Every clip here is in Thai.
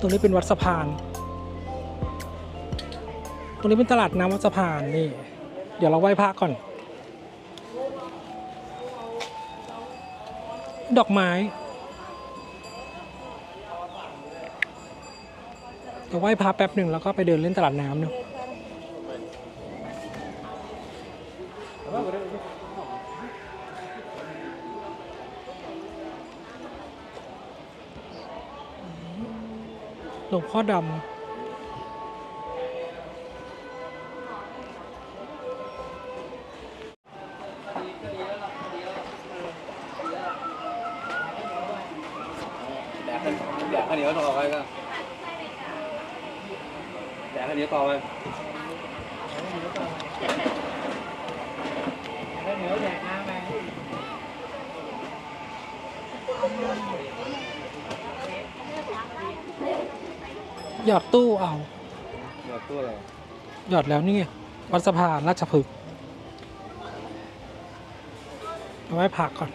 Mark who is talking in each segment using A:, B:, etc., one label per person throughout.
A: ตรงนี้เป็นวัดสะพาน ตรงนี้เป็นตลาดน้ำวัดสะพานนี่ เดี๋ยวเราไหว้พระก่อน ดอกไม้เดี๋ยวไหว้พระแป๊บหนึ่งแล้วก็ไปเดินเล่นตลาดน้ำเนาะ หลวงพ่อดำ
B: หยอดตู้
A: เอา
B: หยอดตัวอะไร
A: หยอดแล้วนี่ไงวัดสะพานราชพฤกษ์เอาไว้ผักก่อน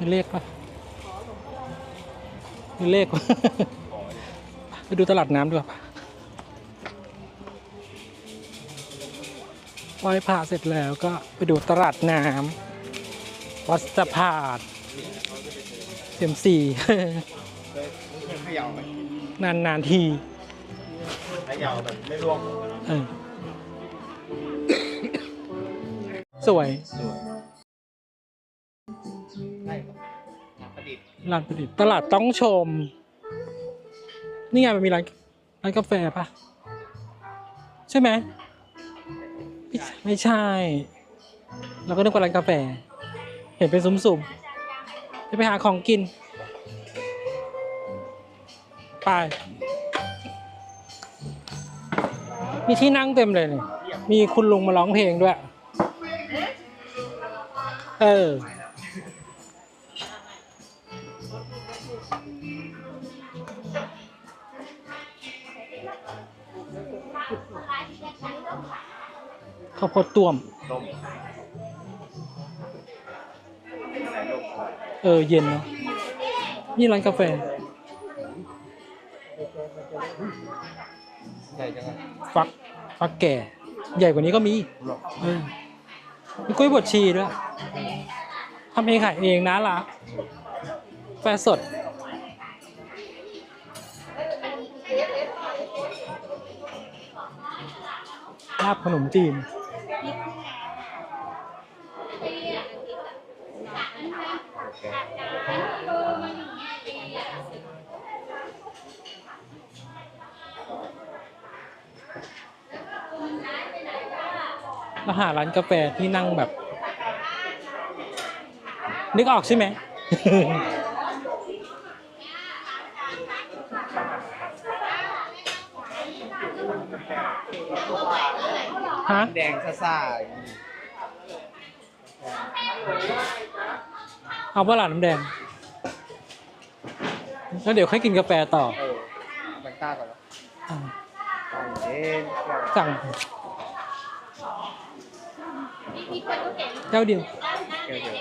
A: มีเลขปะมีเลขปะไปดูตลาดน้ำดีกว่าปะไหว้พระเสร็จแล้วก็ไปดูตลาดน้ำวัดสะพานเสียมสี่
B: เขย่าไหม
A: นานนานๆที
B: เขย่าแบบไม่ร่วง
A: เออสวย
B: สวย ร้า
A: นประดิษฐ์ตลาดต้องชม นี่ไงมันมีร้านร้านกาแฟปะใช่ไหมไม่ใช่ไม่ใช่ เราก็นึกว่าร้านกาแฟ เห็นเป็นสุ่มๆจะไปหาของกิน ไป มีที่นั่งเต็มเลยเนี่ยมีคุณลุงมาร้องเพลงด้วย เออ ข้าวโพดต้วม
B: ต้ม
A: เออ เย็นเนาะนี่ร้านกาแฟ
B: ใหญ่จังอะ
A: ฟัก ฟักแก่ ใหญ่กว่านี้ก็มี
B: หรอก
A: เออมีกล้วยบดชีด้วยทำเองขายเองนะล่ะกาแฟสด ลาบขนมจีนเราหาร้านกาแฟที่นั่งแบบ นึกออกใช่ไหม ฮะ
B: แดงซ่าๆอย่างนี้
A: เอาเปล่าน้ำแดง แล้วเดี๋ยวค่อยกินกาแฟต่อ
B: เออแบงต้าก่อนแล้ว
A: อ่า
B: เอ๊ะ
A: สั่งเจ้าเดียว
B: เดี๋ยวเดี๋ยว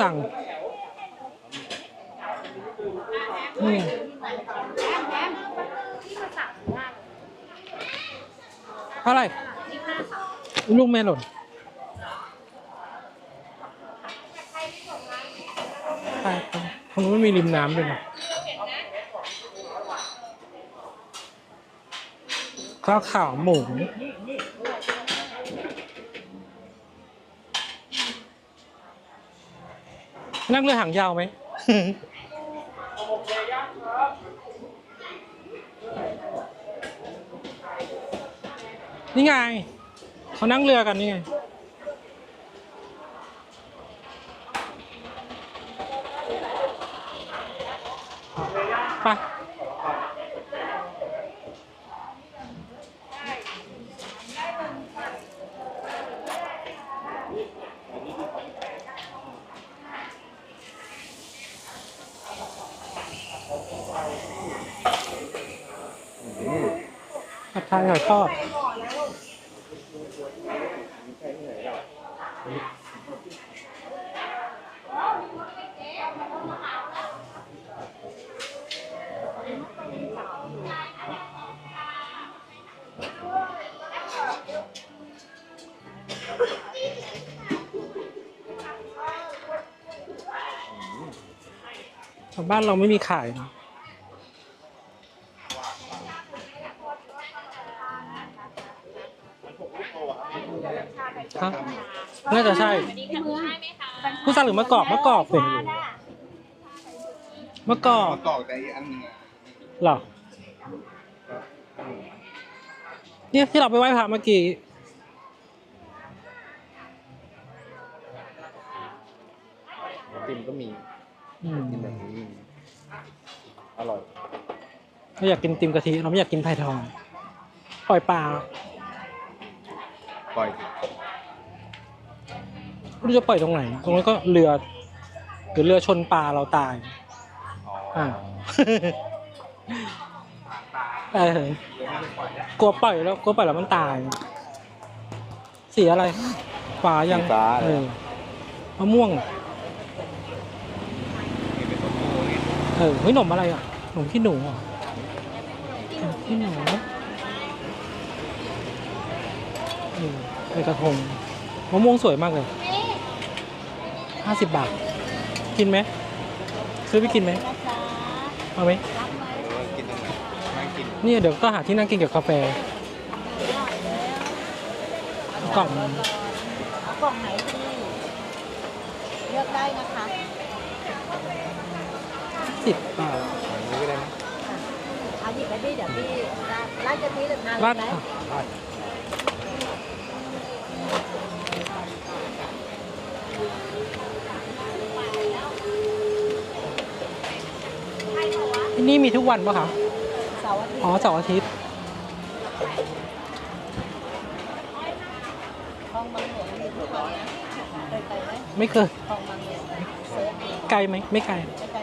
A: สั่งนี่ไง เท่าไหร่ลูกแม่หล่นไปไปตรงนู้นมีริมน้ำด้วยนะข้าวขาวหมูนั่งเรือหางยาวไหม นี่ไง เขานั่งเรือกันนี่ไง ไปผัดไทยหอยทอด บ้านเราไม่มีขายนะฮะน่าจะใช่ผู้สั่งหรือมะกอกมะกอกเป็นมะกอก
B: กรอกแต่อีกอันหนึงอะ
A: เหรอเนี่ยที่เราไปไหว้พระเมื่อกี้
B: ติมก็มี
A: อืม
B: ติมแบบนี้มีอร่อย
A: เราอยากกินติมกะทิเราไม่อยากกินไผ่ทอง ปล่อยปลา
B: ปล่อย
A: ไม่รู้จะปล่อยตรงไหน ตรงนั้นก็เรือ หรือเรือชนปลาเราตาย
B: อ๋อ
A: อ่า เออกลัวปล่อยแล้วกลัวปล่อยแล้วมันตาย สีอะไร ฟ้ายัง
B: สีฟ้า
A: เอ
B: เลย
A: อมะม่วง
B: นี่เป็นต้นโพนี่
A: เออเฮ้ยหนมอะไรอะหนมขี้หนูเหรอหนมขี้หนูเออใบกระทงมะม่วงสวยมากเลยห้าสิบบาท กินไหมซื้อไปกินไหมเอาไหม
B: นี่
A: เดี๋ยวก็หาที่นั่งกินกับกาแฟกล่อง
C: กล่องไหนดีเลือกได้นะคะ
A: สิบบาท
B: อย่างนี้ก็ได้ไหม
C: เอาหยิบไปดิเดี๋ยวพี่ราดราดกะทิหรือทาน
A: ราด
C: ไหม
A: ค่ะที่นี่มีทุกวันปะคะ
C: เสาร์อาทิตย์
A: อ๋อเสาร์อาทิตย์
C: คลองบางหลวงมีทุกวันนะเคยไปไหม
A: ไม่เคย
C: คลองบางหลวงเซิร์ชเอง
A: ไกลไหม ไม่ไกล
C: ไม่ไกลฮัลโหล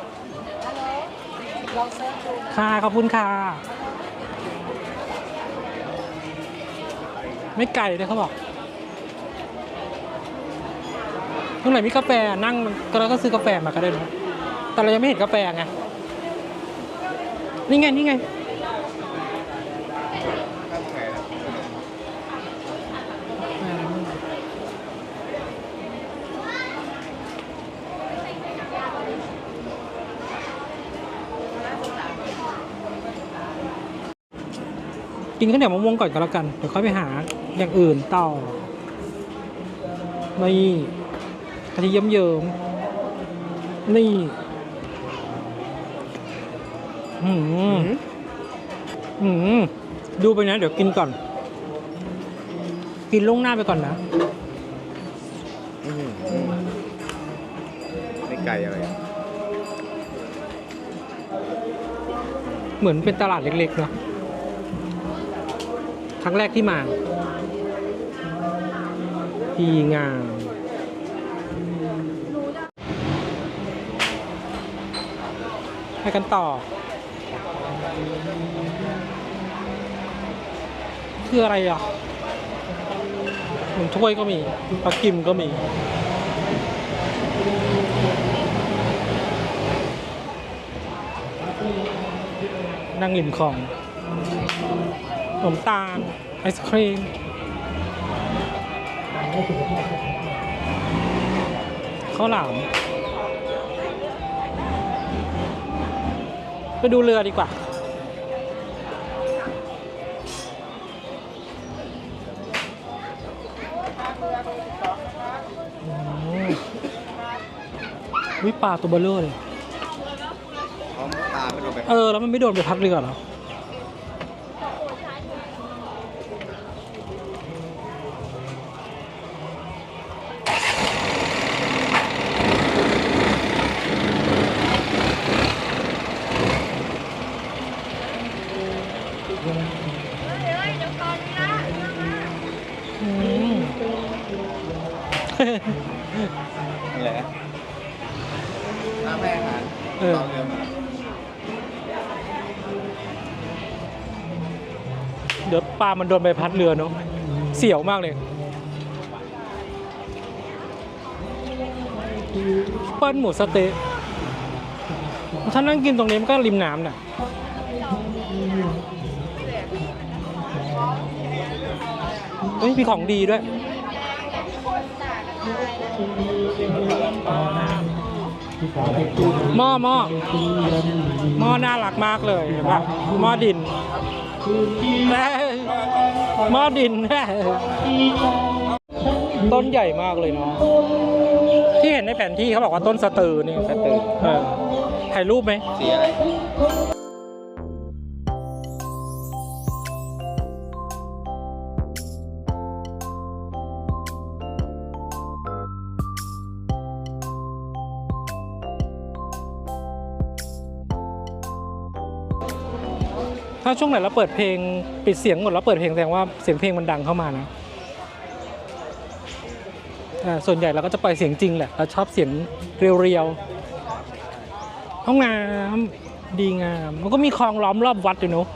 C: ลองเซิร์ชดูนะ
A: ค่ะ ขอบคุณค่ะ ไม่ไกลเลยเขาบอกตรงไหนมีกาแฟนั่งก็เราก็ซื้อกาแฟมาก็ได้นะแต่เรายังไม่เห็นกาแฟไง นี่ไง นี่ไง
B: ข้างไหนนะ
A: กินข้าวเหนียวมะม่วงก่อนก็แล้วกัน เดี๋ยวค่อยไปหาอย่างอื่นต่อนี่กะทิเยิ้มเยิมๆนี่หืมหืมดูไปนะ เดี๋ยวกินก่อน กินล่วงหน้าไปก่อนนะ
B: อื้อหือไม่ไกลอะไรอะ
A: เหมือนเป็นตลาดเล็กๆเนาะ ครั้งแรกที่มาดีงามไปกันต่อ คืออะไรอะหมือนถ้วยก็มีปลากิมก็มีนั่งริมคลอง ขนมตาล ไอศครีม ข้าวหลาม ไปดูเรือดีกว่า วิปลาตัวเบลเลอร์เลย
B: พร้อมตาไม่โดนไป
A: เออ แล้วมันไม่โดนไปพัดเรือเหรออื
B: อะไรนะน้ำแม่อาหาร
A: เออ
B: ตอนเรือมา
A: เดี๋ยวปลามันโดนใบพัดเรือเนาะเสียวมากเลยเปิ้ลหมูสะเต๊ะถ้านั่งกินตรงนี้มันก็ริมน้ำน่ะเฮ้ยมีของดีด้วย หม้อหม้อหม้อน่ารักมากเลยเห็นปะหม้อดินหม้อดินต้นใหญ่มากเลยเนาะที่เห็นในแผนที่เขาบอกว่าต้นสะตือนี่
B: สตือ
A: ถ่ายรูปไหม
B: สีอะไร
A: ถ้าช่วงไหนเราเปิดเพลงปิดเสียงหมดแล้วเปิดเพลงแสดงว่าเสียงเพลงมันดังเข้ามานะส่วนใหญ่เราก็จะปล่อยเสียงจริงแหละเราชอบเสียงเรียวๆห้องน้ำดีงามมันก็มีคลองล้อมรอบวัดอยู่เนอะ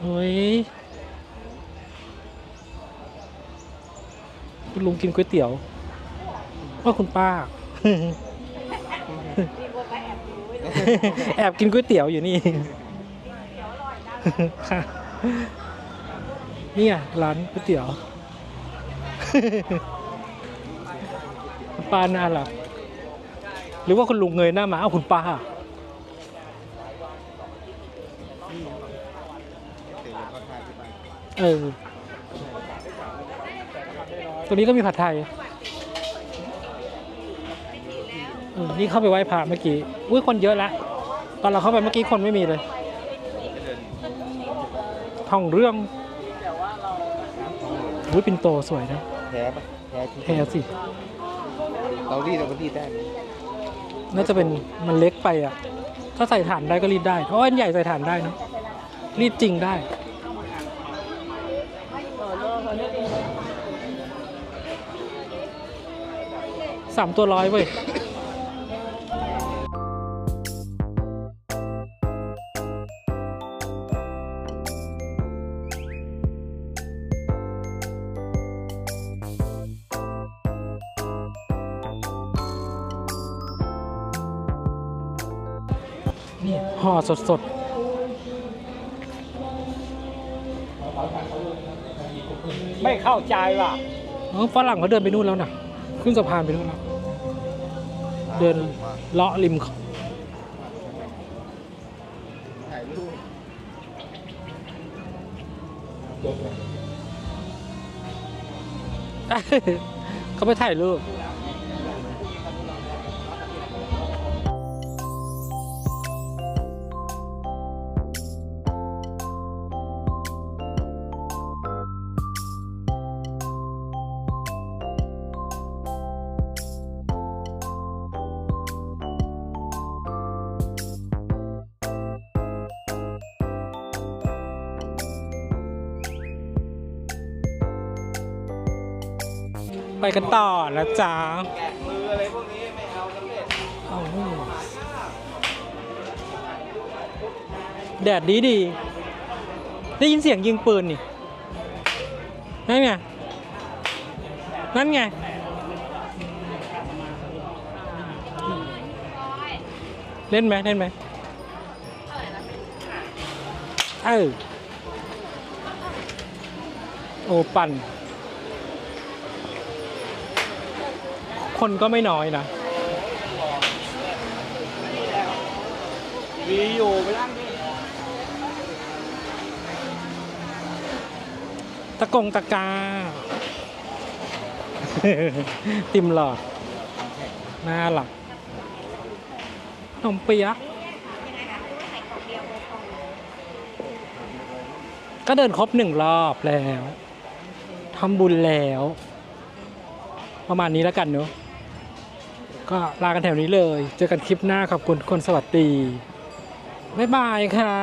A: เฮ้ยคุณลุงกินก๋วยเตี๋ยวว่าคุณป้า แอบกินก๋วยเตี๋ยวอยู่นี่นี่ไงร้านก๋วยเตี๋ยวป้าน่ารักหรือว่าคุณลุงเงยหน้ามาเอ้าคุณป้าเออตัวนี้ก็มีผัดไทย นี่เข้าไปไหว้พระเมื่อกี้ อุ้ยคนเยอะละตอนเราเข้าไปเมื่อกี้คนไม่มีเลยท่องเรื่องอุ้ยปินโตสวยนะ
B: แพ้ปะแพ้ที่
A: แพรสิ
B: เรารีดเราก็รีดได้ไหม
A: น่าจะเป็นมันเล็กไปอะ ถ้าใส่ฐานได้ก็รีดได้เพราะว่าอันใหญ่ใส่ฐานได้เนอะรีดจริงได้สามตัวร้อยเว้ย ห่อสดสดๆ
D: ไม่เข้าใจว่ะ
A: เออฝรั่งเขาเดินไปนู่นแล้วนะขึ้นสะพานไปนู่นแล้วเดินเลาะริม
B: ถ่ายรูป
A: เขาไปถ่ายรูป ไปกันต่อนะจ๊ะ
B: แกะมืออะไรพวกนี้ไม่เอา
A: แดดดีดี ได้ยินเสียงยิงปืนนี่ นั่นไง นั่นไง เล่นไหมเล่นไหมเออโอปั่น คนก็ไม่น้อยนะ
B: มีอยู่ไปนั่งดิ
A: ตะกงตะกา ติมหลอดน่าหลักนมเปียะก็เดินครบหนึ่งรอบแล้วทำบุญแล้ว ประมาณนี้แล้วกันเนอะ ก็ลากันแถวนี้เลย เจอกันคลิปหน้าขอบคุณทุกคนสวัสดี บ๊ายบายค่ะ